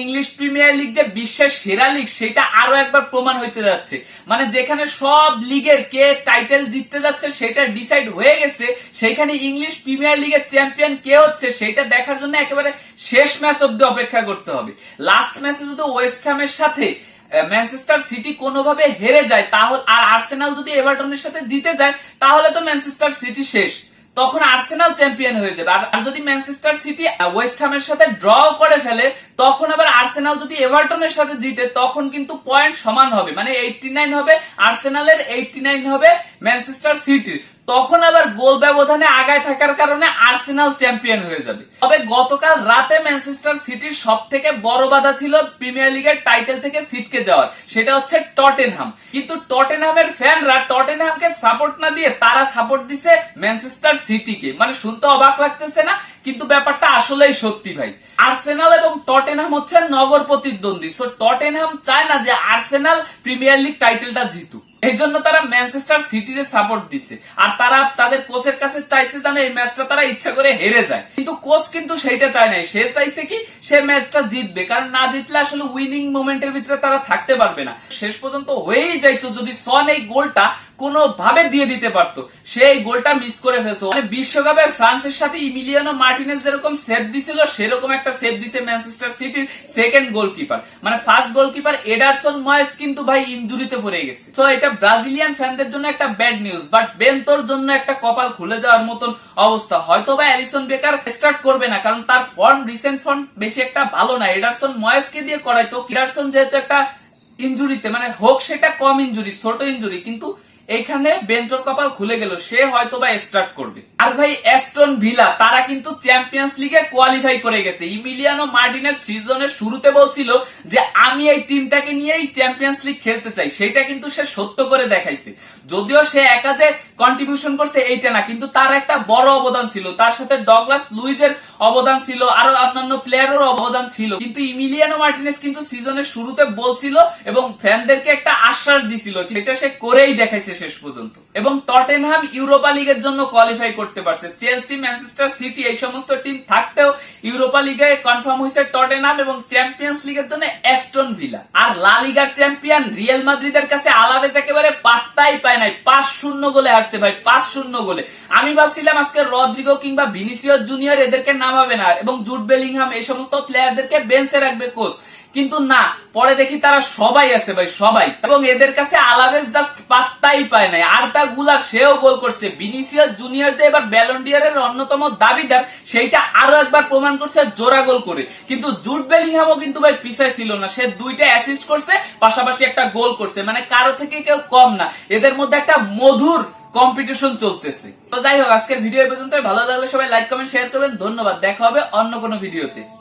English premier league যে বিশ্বের সেরা লিগ, সেটা আরও একবার প্রমাণ হইতে যাচ্ছে। মানে যেখানে সব লিগের কে টাইটেল জিততে যাচ্ছে, সেটা ডিসাইড হয়ে গেছে। সেখানে ইংলিশ প্রিমিয়ার লিগের চ্যাম্পিয়ন কে হচ্ছে, সেটা দেখার জন্য একেবারে শেষ ম্যাচ অব্দি অপেক্ষা করতে হবে। লাস্ট ম্যাচে যদি ওয়েস্ট হ্যামের সাথে ম্যানচেস্টার সিটি কোনোভাবে হেরে যায়, তাহলে আর আর্সেনাল যদি এভারটনের সাথে জিতে যায়, তাহলে তো ম্যানচেস্টার সিটি শেষ। তখন আর্সেনাল চ্যাম্পিয়ন হয়ে যাবে। আর যদি ম্যানচেস্টার সিটি ওয়েস্ট হ্যামের সাথে ড্র করে ফেলে, তখন আবার আর্সেনাল যদি এভারটনের সাথে জিতে, তখন কিন্তু পয়েন্ট সমান হবে। মানে এইটটি নাইন হবে, আর্সেনালের এইটটি নাইন হবে ম্যানচেস্টার সিটির তখন আবার গোল ব্যবধানে আগায় থাকার কারণে আর্সেনাল চ্যাম্পিয়ন হয়ে যাবে। তবে গতকাল রাতে ম্যানচেস্টার সিটির সব থেকে বড় বাধা ছিল প্রিমিয়ার লিগের টাইটেল থেকে সিটকে যাওয়ার, সেটা হচ্ছে টটেনহাম। কিন্তু টটেনহামের ফ্যানরা টটেনহামকে সাপোর্ট না দিয়ে তারা সাপোর্ট দিছে ম্যানচেস্টার সিটিকে। মানে শুনতে অবাক লাগতেছে না? কিন্তু ব্যাপারটা আসলেই সত্যি ভাই। আর্সেনাল এবং টটেনহাম হচ্ছে নগর প্রতিদ্বন্দ্বী। সো টটেনহাম চায় না যে আর্সেনাল প্রিমিয়ার লিগ টাইটেলটা জিতুক। এই জন্য তারা ম্যানচেস্টার সিটির সাপোর্ট দিছে। আর তারা তাদের কোচের কাছে চাইছে যেন এই ম্যাচটা তারা ইচ্ছা করে হেরে যায়। কিন্তু কোচ কিন্তু সেইটা চায় নাই। সে চাইছে কি সে ম্যাচটা জিতবে। কারণ না জিতলে আসলে উইনিং মোমেন্টের ভিতরে তারা থাকতে পারবে না। শেষ পর্যন্ত হয়েই যাইতো যদি সন এই গোলটা কোন ভাবে দিয়ে দিতে পারতো। সেই গোলটা মিস করে ফেলছে। মানে বিশ্বকাপে ফ্রান্সের সাথে ইমিলিয়ানো মার্টিনেজ যেরকম সেভ দিছিল, সেরকম একটা সেভ দিছে ম্যানচেস্টার সিটির সেকেন্ড গোলকিপার মানে ফার্স্ট গোলকিপার এডারসন ময়েস কিন্তু ভাই ইনজুরিতে পড়ে গেছে। তো এটা ব্রাজিলিয়ান ফ্যানদের জন্য একটা ব্যাড নিউজ বাট বেন্তোর জন্য একটা কপাল খুলে যাওয়ার মতন অবস্থা। হয়তো বা অ্যালিসন বেকার স্টার্ট করবে না, কারণ তার ফর্ম রিসেন্ট ফর্ম বেশি একটা ভালো না। এডারসন ময়েসকে দিয়ে করাইতো। এডারসন যেহেতু একটা ইনজুরিতে মানে হোক সেটা কম ইনজুরি, ছোট ইনজুরি, কিন্তু এইখানে বেন্টর কপাল খুলে গেল, সে হয়তো বা স্টার্ট করবে। আর ভাই অ্যাস্টন ভিলা তারা কিন্তু চ্যাম্পিয়ন্স লিগে কোয়ালিফাই করে গেছে। ইমিলিয়ানো মার্টিনেস সিজনের শুরুতে বলছিল যে, আমি এই টিমটাকে নিয়েই চ্যাম্পিয়ন্স লিগ খেলতে চাই। সেটা কিন্তু সে সত্য করে দেখাইছে। যদিও সে একা যে কন্ট্রিবিউশন করছে, এইটা না, কিন্তু তার একটা বড় অবদান ছিল। তার সাথে ডগলাস লুইজের অবদান ছিল, আরও অন্যান্য প্লেয়ারেরও অবদান ছিল। কিন্তু ইমিলিয়ানো মার্টিনেস কিন্তু সিজনের শুরুতে বলছিল এবং ফ্যানদেরকে একটা আশ্বাস দিছিল সেটা সে করেই দেখাইছে। শেষ পর্যন্ত। এবং টটেনহাম ইউরোপা লিগের জন্য কোয়ালিফাই করতে পারছে। চেলসি, ম্যানচেস্টার সিটি এই সমস্ত টিম থাকতেও ইউরোপা লিগে কনফার্ম হয়েছে টটেনহাম এবং চ্যাম্পিয়ন্স লিগের জন্য অ্যাস্টন ভিলা আর লা লিগার চ্যাম্পিয়ন রিয়েল মাদ্রিদের কাছে আলাভেজ একেবারে পাত্তাই পায় নাই। পাঁচ শূন্য গোলে হারছে ভাই, পাঁচ শূন্য গোলে। আমি ভাবছিলাম আজকে রদ্রিগো কিংবা ভিনিসিয়াস জুনিয়র এদেরকে নামাবে না এবং জুট বেলিংহাম এই সমস্ত প্লেয়ারদেরকে বেঞ্চে রাখবে কোচ কিন্তু না, পরে দেখি তারা সবাই আছে ভাই, সবাই। এবং এদের কাছে আলাভেজ জাস্ট পাত্তাই পায় নাই। আর তা গুলা সেও গোল করছে। বিনিসিয়াস জুনিয়র যে এবার ব্যালন্ডিয়ারের অন্যতম দাবিদার, সেইটা আরও একবার প্রমাণ করছে জোড়া গোল করে। কিন্তু জুট বেলিংহামও কিন্তু ভাই পিছায় ছিল না। সে দুইটা অ্যাসিস্ট করছে, পাশাপাশি একটা গোল করছে। মানে কারও থেকে কেউ কম না। এদের মধ্যে একটা মধুর কম্পিটিশন চলতেছে। তো যাই হোক, আজকের ভিডিও পর্যন্ত ভালো লাগলে সবাই লাইক কমেন্ট শেয়ার করবেন। ধন্যবাদ। দেখা হবে অন্য কোনো ভিডিওতে।